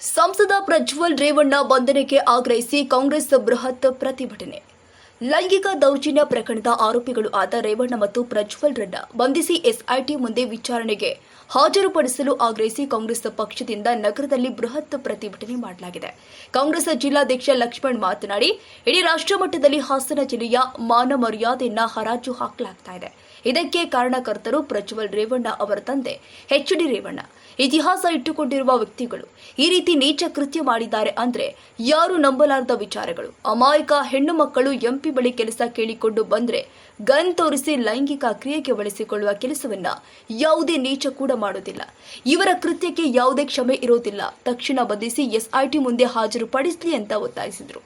ಸಂಸದ ಪ್ರಜ್ವಲ್ ರೇವಣ್ಣ ಬಂಧನಕ್ಕೆ ಆಗ್ರಹಿಸಿ ಕಾಂಗ್ರೆಸ್ ಬೃಹತ್ ಪ್ರತಿಭಟನೆ ಲೈಂಗಿಕ ದೌರ್ಜನ್ಯ ಪ್ರಕರಣದ ಆರೋಪಿಗಳು ಆದ ರೇವಣ್ಣ ಮತ್ತು ಪ್ರಜ್ವಲ್ ರನ್ನ ಬಂಧಿಸಿ ಎಸ್ಐಟಿ ಮುಂದೆ ವಿಚಾರಣೆಗೆ ಹಾಜರುಪಡಿಸಲು ಆಗ್ರಹಿಸಿ ಕಾಂಗ್ರೆಸ್ ಪಕ್ಷದಿಂದ ನಗರದಲ್ಲಿ ಬೃಹತ್ ಪ್ರತಿಭಟನೆ ಮಾಡಲಾಗಿದೆ. ಕಾಂಗ್ರೆಸ್ ಜಿಲ್ಲಾಧ್ಯಕ್ಷ ಲಕ್ಷ್ಮಣ್ ಮಾತನಾಡಿ, ಇಡೀ ರಾಷ್ಟ್ರ ಮಟ್ಟದಲ್ಲಿ ಹಾಸನ ಜಿಲ್ಲೆಯ ಮಾನ ಮರ್ಯಾದೆಯನ್ನ ಹರಾಜು ಹಾಕಲಾಗ್ತಾ ಇದೆ. ಇದಕ್ಕೆ ಕಾರಣಕರ್ತರು ಪ್ರಜ್ವಲ್ ರೇವಣ್ಣ ಅವರ ತಂದೆ ಎಚ್ ಡಿ ರೇವಣ್ಣ. ಇತಿಹಾಸ ಇಟ್ಟುಕೊಂಡಿರುವ ವ್ಯಕ್ತಿಗಳು ಈ ರೀತಿ ನೀಚ ಕೃತ್ಯ ಮಾಡಿದ್ದಾರೆ ಅಂದ್ರೆ ಯಾರು ನಂಬಲಾರದ ವಿಚಾರಗಳು? ಅಮಾಯಕ ಹೆಣ್ಣು ಮಕ್ಕಳು ಎಂಪಿ ಬಳಿ ಕೆಲಸ ಕೇಳಿಕೊಂಡು ಬಂದ್ರೆ ಗನ್ ತೋರಿಸಿ ಲೈಂಗಿಕ ಕ್ರಿಯೆಗೆ ಬಳಸಿಕೊಳ್ಳುವ ಕೆಲಸವನ್ನ ಯಾವುದೇ ನೀಚ ಕೂಡ ಮಾಡುವುದಿಲ್ಲ ಇವರ ಕೃತ್ಯಕ್ಕೆ ಯಾವುದೇ ಕ್ಷಮೆ ಇರೋದಿಲ್ಲ. ತಕ್ಷಣ ಬಂಧಿಸಿ ಎಸ್ಐಟಿ ಮುಂದೆ ಹಾಜರುಪಡಿಸಲಿ ಅಂತ ಒತ್ತಾಯಿಸಿದರು.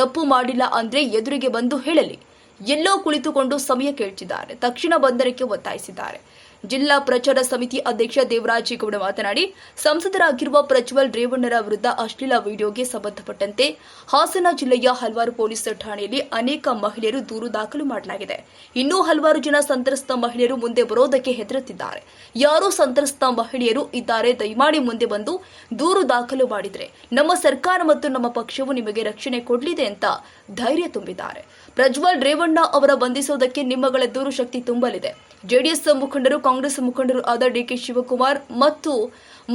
ತಪ್ಪು ಮಾಡಿಲ್ಲ ಅಂದ್ರೆ ಎದುರಿಗೆ ಬಂದು ಹೇಳಲಿ. ಎಲ್ಲೋ ಕುಳಿತುಕೊಂಡು ಸಮಯ ಕೇಳ್ತಿದ್ದಾರೆ. ತಕ್ಷಣ ಬಂದರಕ್ಕೆ ಒತ್ತಾಯಿಸಿದ್ದಾರೆ. ಜಿಲ್ಲಾ ಪ್ರಚಾರ ಸಮಿತಿ ಅಧ್ಯಕ್ಷ ದೇವರಾಜೇಗೌಡ ಮಾತನಾಡಿ, ಸಂಸದರಾಗಿರುವ ಪ್ರಜ್ವಲ್ ರೇವಣ್ಣರ ವಿರುದ್ಧ ಅಶ್ಲೀಲ ವಿಡಿಯೋಗೆ ಸಂಬಂಧಪಟ್ಟಂತೆ ಹಾಸನ ಜಿಲ್ಲೆಯ ಹಲವಾರು ಪೊಲೀಸ್ ಠಾಣೆಯಲ್ಲಿ ಅನೇಕ ಮಹಿಳೆಯರು ದೂರು ದಾಖಲು ಮಾಡಲಾಗಿದೆ. ಇನ್ನೂ ಹಲವಾರು ಜನ ಸಂತ್ರಸ್ತ ಮಹಿಳೆಯರು ಮುಂದೆ ಬರೋದಕ್ಕೆ ಹೆದರುತ್ತಿದ್ದಾರೆ. ಯಾರೋ ಸಂತ್ರಸ್ತ ಮಹಿಳೆಯರು ಇದ್ದಾರೆ, ದಯಮಾಡಿ ಮುಂದೆ ಬಂದು ದೂರು ದಾಖಲು ಮಾಡಿದ್ರೆ ನಮ್ಮ ಸರ್ಕಾರ ಮತ್ತು ನಮ್ಮ ಪಕ್ಷವು ನಿಮಗೆ ರಕ್ಷಣೆ ಕೊಡಲಿದೆ ಅಂತ ಧೈರ್ಯ ತುಂಬಿದ್ದಾರೆ. ಪ್ರಜ್ವಲ್ ರೇವಣ್ಣ ಅವರ ಬಂಧಿಸೋದಕ್ಕೆ ನಿಮ್ಮಗಳ ದೂರು ಶಕ್ತಿ ತುಂಬಲಿದೆ. ಜೆಡಿಎಸ್ ಮುಖಂಡರು ಕಾಂಗ್ರೆಸ್ ಮುಖಂಡರು ಆದ ಡಿಕೆ ಶಿವಕುಮಾರ್ ಮತ್ತು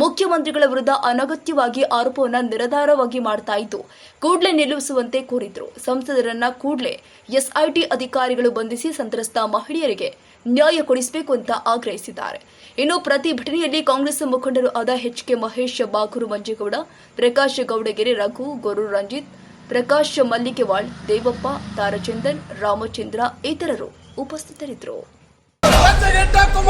ಮುಖ್ಯಮಂತ್ರಿಗಳ ವಿರುದ್ಧ ಅನಗತ್ಯವಾಗಿ ಆರೋಪವನ್ನು ನಿರಾಧಾರವಾಗಿ ಮಾಡ್ತಾ ಇದ್ದು, ಕೂಡಲೇ ನಿಲ್ಲಿಸುವಂತೆ ಕೋರಿದ್ರು. ಸಂಸದರನ್ನ ಕೂಡಲೇ ಎಸ್ಐಟಿ ಅಧಿಕಾರಿಗಳು ಬಂಧಿಸಿ ಸಂತ್ರಸ್ತ ಮಹಿಳೆಯರಿಗೆ ನ್ಯಾಯ ಕೊಡಿಸಬೇಕು ಅಂತ ಆಗ್ರಹಿಸಿದ್ದಾರೆ. ಇನ್ನು ಪ್ರತಿಭಟನೆಯಲ್ಲಿ ಕಾಂಗ್ರೆಸ್ ಮುಖಂಡರು ಆದ ಎಚ್ ಕೆ ಮಹೇಶ್ ಬಾಗೂರು ಮಂಜೇಗೌಡ, ಪ್ರಕಾಶ್ ಗೌಡಗೆರೆ ರಘು ಗೊರು ರಂಜಿತ್, ಪ್ರಕಾಶ್ ಮಲ್ಲಿಕೆವಾಳ್, ದೇವಪ್ಪ, ತಾರಚಂದನ್, ರಾಮಚಂದ್ರ ಇತರರು ಉಪಸ್ಥಿತರಿದ್ದರು. That's an attack on